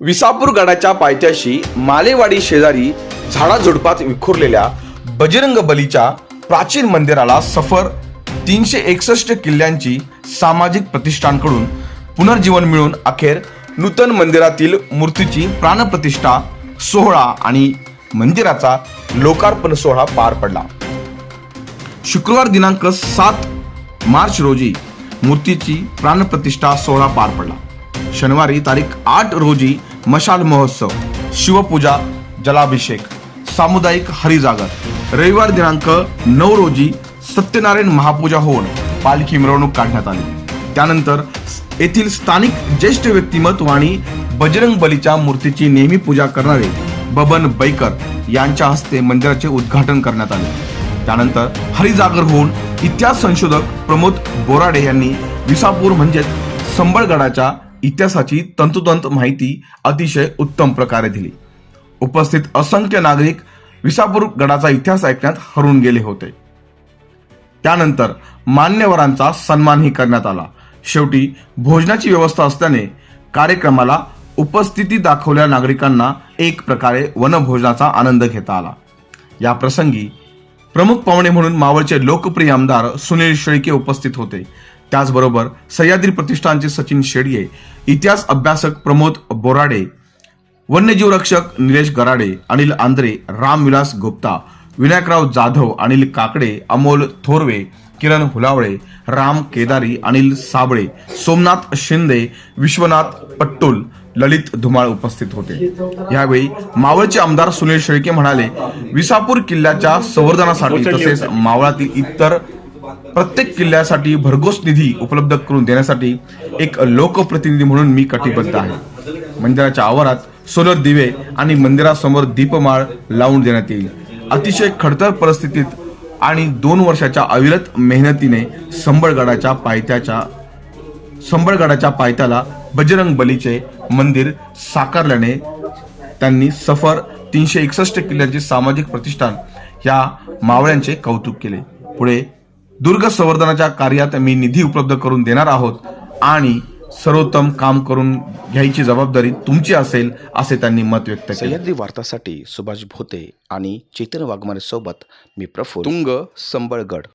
विसापूर गडाच्या पायथ्याशी मालेवाडी शेजारी झाडाझुडपात विखुरलेल्या बजरंग बलीच्या प्राचीन मंदिराला सफर तीनशे एकसष्ट किल्ल्यांची सामाजिक प्रतिष्ठानकडून पुनर्जीवन मिळून अखेर नूतन मंदिरातील मूर्तीची प्राणप्रतिष्ठा सोहळा आणि मंदिराचा लोकार्पण सोहळा पार पडला. शुक्रवार दिनांक सात मार्च रोजी मूर्तीची प्राणप्रतिष्ठा सोहळा पार पडला. शनिवारी तारीख आठ रोजी मशाल महोत्सव शिवपूजा जलाभिषेक सामुदायिक हरिजागर. रविवार दिनांक नऊ रोजी सत्यनारायण महापूजा होऊन पालखी मिरवणूक काढण्यात आली. त्यानंतर येथील स्थानिक ज्येष्ठ व्यक्तिमत्व आणि बजरंग बलीच्या मूर्तीची नेहमी पूजा करणारे बबन बैकर यांच्या हस्ते मंदिराचे उद्घाटन करण्यात आले. त्यानंतर हरिजागर होऊन इतिहास संशोधक प्रमोद बोराडे यांनी विसापूर म्हणजेच संबळगडाच्या इतिहासाची तंतोतंत माहिती अतिशय उत्तम प्रकारे दिली. उपस्थित असंख्य नागरिक विसापूर गडाचा इतिहास ऐकण्यात हरून गेले होते. त्यानंतर मान्यवरांचा सन्मानही करण्यात आला. शेवटी भोजनाची व्यवस्था असल्याने कार्यक्रमाला उपस्थिती दाखवल्या नागरिकांना एक प्रकारे वनभोजनाचा आनंद घेता आला. या प्रसंगी प्रमुख पाहुणे म्हणून मावळचे लोकप्रिय आमदार सुनील शेळके उपस्थित होते. त्याचबरोबर सह्याद्री प्रतिष्ठानचे सचिन शेडगे इतिहास अभ्यासक प्रमोद बोराडे वन्यजीव रक्षक निलेश गराडे अनिल आंद्रे रामविलास गुप्ता विनायकराव जाधव अनिल काकडे अमोल थोरवे किरण हुलावळे राम केदारी अनिल साबळे सोमनाथ शिंदे विश्वनाथ पट्टुल ललित धुमाळ उपस्थित होते. यावेळी मावळचे आमदार सुनील शेळके म्हणाले विसापूर किल्ल्याच्या संवर्धनासाठी तसेच मावळातील इतर प्रत्येक किल्ल्यासाठी भरघोस निधी उपलब्ध करून देण्यासाठी एक लोकप्रतिनिधी म्हणून मी कटिबद्ध आहे. मंदिराच्या आवारात सोलर दिवे आणि मंदिरासमोर दीपमाळ लावून देण्यात येईल. अतिशय खडतर परिस्थितीत आणि दोन वर्षाच्या अविरत मेहनतीने संबळगडाच्या पायथ्याच्या संबळगडाच्या पायथ्याला बजरंग बलीचे मंदिर साकारल्याने त्यांनी सफर तीनशे एकसष्ट किल्ल्यांचे सामाजिक प्रतिष्ठान या मावळ्यांचे कौतुक केले. पुढे दुर्ग संवर्धनाच्या कार्यात मी निधी उपलब्ध करून देणार आहोत आणि सर्वोत्तम काम करून घ्यायची जबाबदारी तुमची असेल असे त्यांनी मत व्यक्त केले. सह्याद्री वार्तासाठी सुभाष भोते आणि चेतन वाघमारे सोबत मी प्रफुल्ल. तुंग संबळगड.